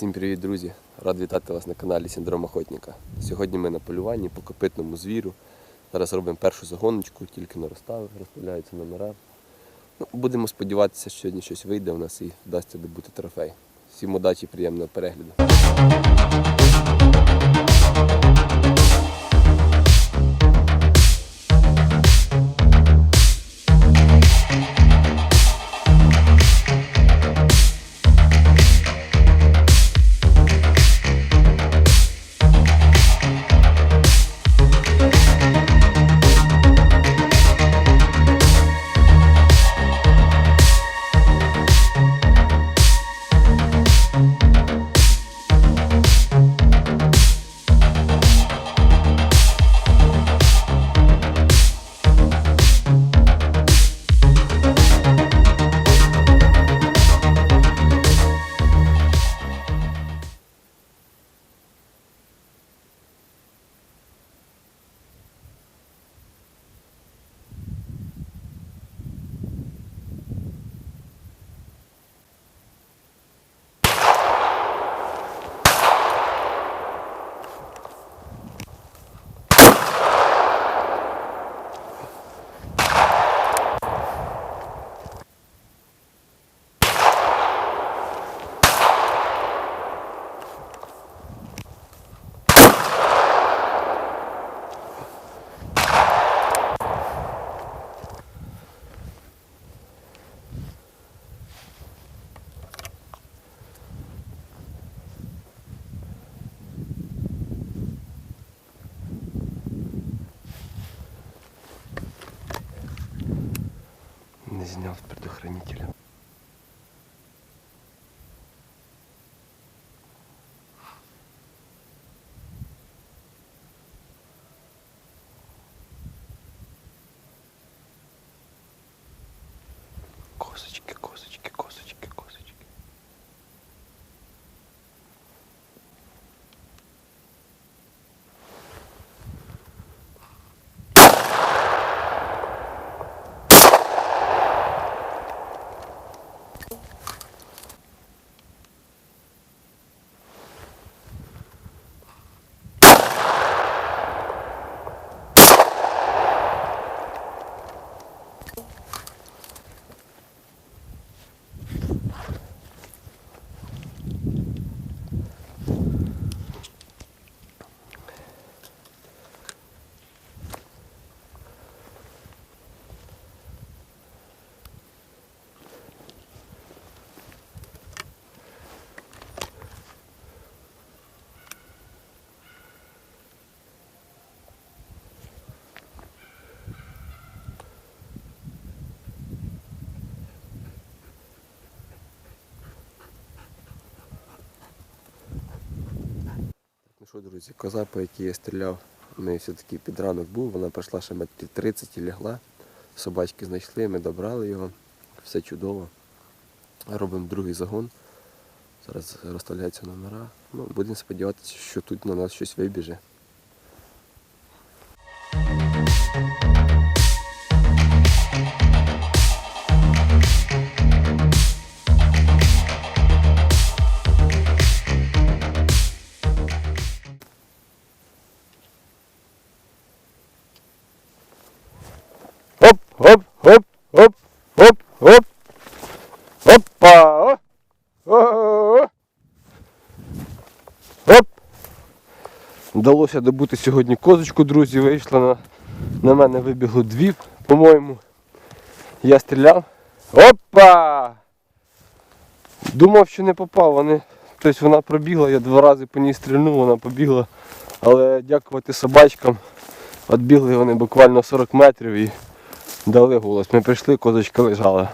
Привіт, друзі! Рад вітати вас на каналі Синдром Охотника. Сьогодні ми на полюванні по копитному звіру. Зараз робимо першу загоночку, тільки наростали, розставляються номера. Ну, будемо сподіватися, що сьогодні щось вийде у нас і вдасться добути трофей. Всім удачі приємного перегляду. Не с предохранителя. Що, друзі, коза, по якій я стріляв, у неї все-таки під ранок був, вона пройшла ще метрів 30 і лягла. Собачки знайшли, ми добрали його, все чудово. Робимо другий загон. Зараз розставляються номера. Ну, будемо сподіватися, що тут на нас щось вибіже. Вдалося добути сьогодні козочку, друзі, вийшла на, на мене вибігло дві, по-моєму. Я стріляв. Опа! Думав, що не попав. Вони... Тобто вона пробігла, я два рази по ній стрільнув, вона побігла. Але дякувати собачкам. Відбігли вони буквально 40 метрів і дали голос. Ми прийшли, козочка лежала.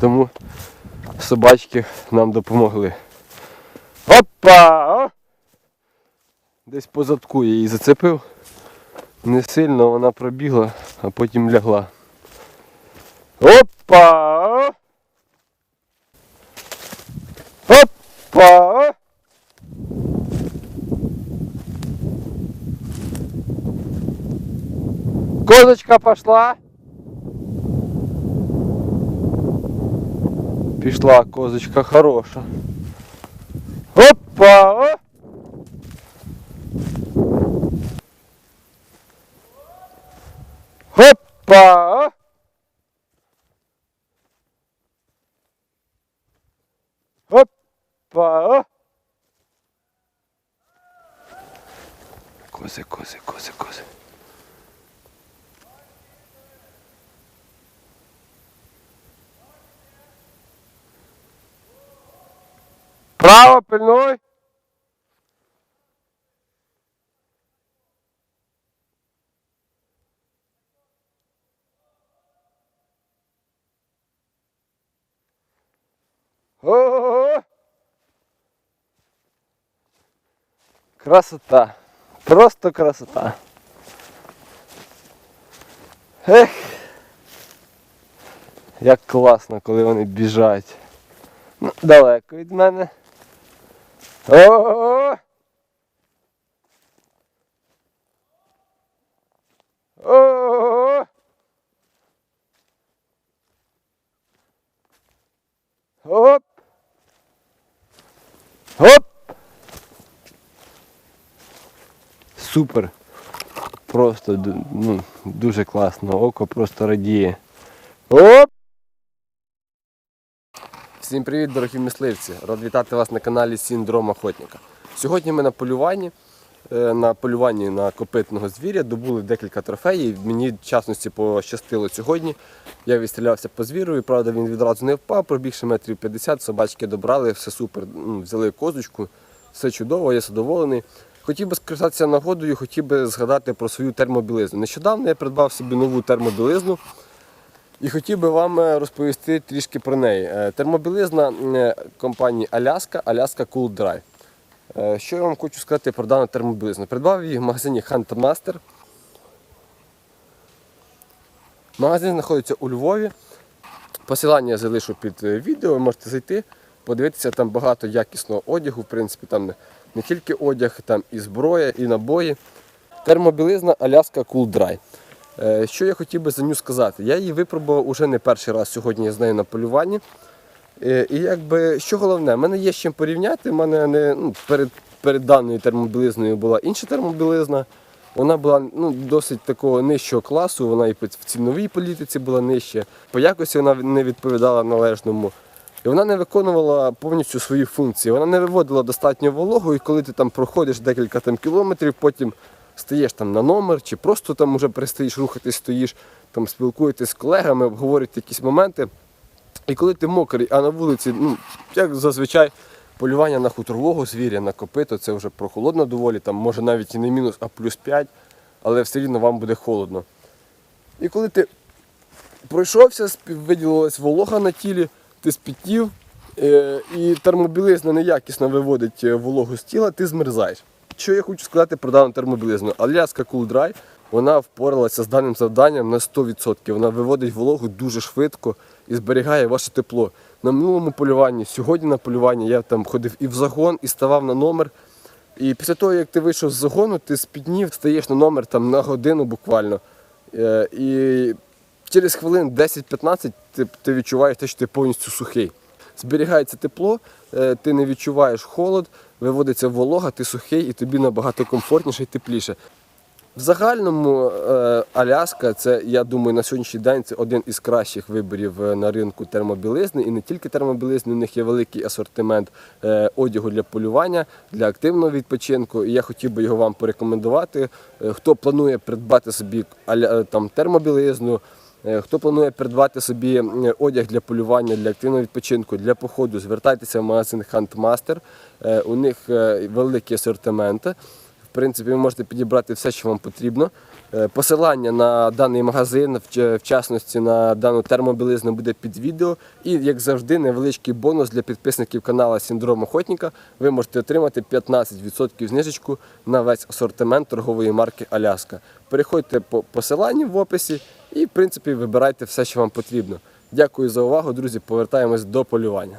Тому собачки нам допомогли. Опа! Десь по задку я її зацепив. Не сильно вона пробігла, а потім лягла. Опа! Опа! Козочка пошла. Пішла козочка хороша. Ah. Cose, cose, cose, cose. Право. Oh! Красота. Просто красота. Ех. Як класно, коли вони біжать. Ну, далеко від мене. Ого! Ого! Оп! Оп! Супер! Просто ну, дуже класно, око просто радіє. Оп! Всім привіт, дорогі мисливці! Рад вітати вас на каналі Синдром Охотника. Сьогодні ми на полюванні. Е, На полюванні на копитного звіря добули декілька трофеїв. Мені в частності пощастило сьогодні. Я відстрілявся по звіру, і правда, він відразу не впав, пробігши метрів 50, собачки добрали, все супер. Взяли козочку, все чудово, я задоволений. Хотів би скористатися нагодою, хотів би згадати про свою термобілизну. Нещодавно я придбав собі нову термобілизну. І хотів би вам е, розповісти трішки про неї. Е, Термобілизна е, компанії Аляска, Аляска Cool Dry. Що я вам хочу сказати про дану термобілизну? Придбав її в магазині Huntmaster. Магазин знаходиться у Львові. Посилання я залишу під відео, ви можете зайти, подивитися, там багато якісного одягу. В принципі, там не, тільки одяг, там і зброя, і набої. Термобілизна Аляска Cool Dry. Е, Що я хотів би за нього сказати? Я її випробував уже не перший раз сьогодні з нею на полюванні. Е, І якби що головне, в мене є з чим порівняти. У мене не ну, перед, перед даною термобілизною була інша термобілизна. Вона була ну, досить такого нижчого класу, вона і в ціновій політиці була нижча, по якості вона не відповідала належному. І вона не виконувала повністю свої функції. Вона не виводила достатньо вологу, і коли ти там проходиш декілька там, кілометрів, потім стаєш там на номер, чи просто там уже перестаєш рухатись, стоїш, там спілкуєтесь з колегами, обговорюєте якісь моменти. І коли ти мокрий, а на вулиці, ну, як зазвичай, полювання на хуторового звіря, на копито, це вже прохолодно доволі, там може навіть і не мінус, а плюс 5, але все рівно вам буде холодно. І коли ти пройшовся, виділилась волога на тілі, ти спітів, е, і термобілизна неякісно виводить е, вологу з тіла, ти змерзаєш. Що я хочу сказати про дану термобілизну? Аляска Cool Dry, вона впоралася з даним завданням на 100%. Вона виводить вологу дуже швидко і зберігає ваше тепло. На минулому полюванні, сьогодні на полюванні я там ходив і в загон, і ставав на номер. І після того, як ти вийшов з загону, ти спітнів, стаєш на номер там на годину буквально. Е, І через хвилин 10-15 ти, ти відчуваєш те, що ти повністю сухий. Зберігається тепло, е, ти не відчуваєш холод, виводиться волога, ти сухий і тобі набагато комфортніше і тепліше. В загальному е, Аляска, це, я думаю, на сьогоднішній день це один із кращих виборів е, на ринку термобілизни. І не тільки термобілизни, у них є великий асортимент одягу для полювання, для активного відпочинку. І я хотів би його вам порекомендувати. Хто планує придбати собі там, термобілизну, хто планує придбати собі одяг для полювання, для активного відпочинку, для походу, звертайтеся в магазин Huntmaster. Е, У них е, великі асортименти. В принципі, ви можете підібрати все, що вам потрібно. Е, Посилання на даний магазин, в частності на дану термобілизну, буде під відео. І, як завжди, невеличкий бонус для підписників каналу Синдром Охотника. Ви можете отримати 15% знижечку на весь асортимент торгової марки Аляска. Переходьте по посиланню в описі і, в принципі, вибирайте все, що вам потрібно. Дякую за увагу, друзі. Повертаємось до полювання.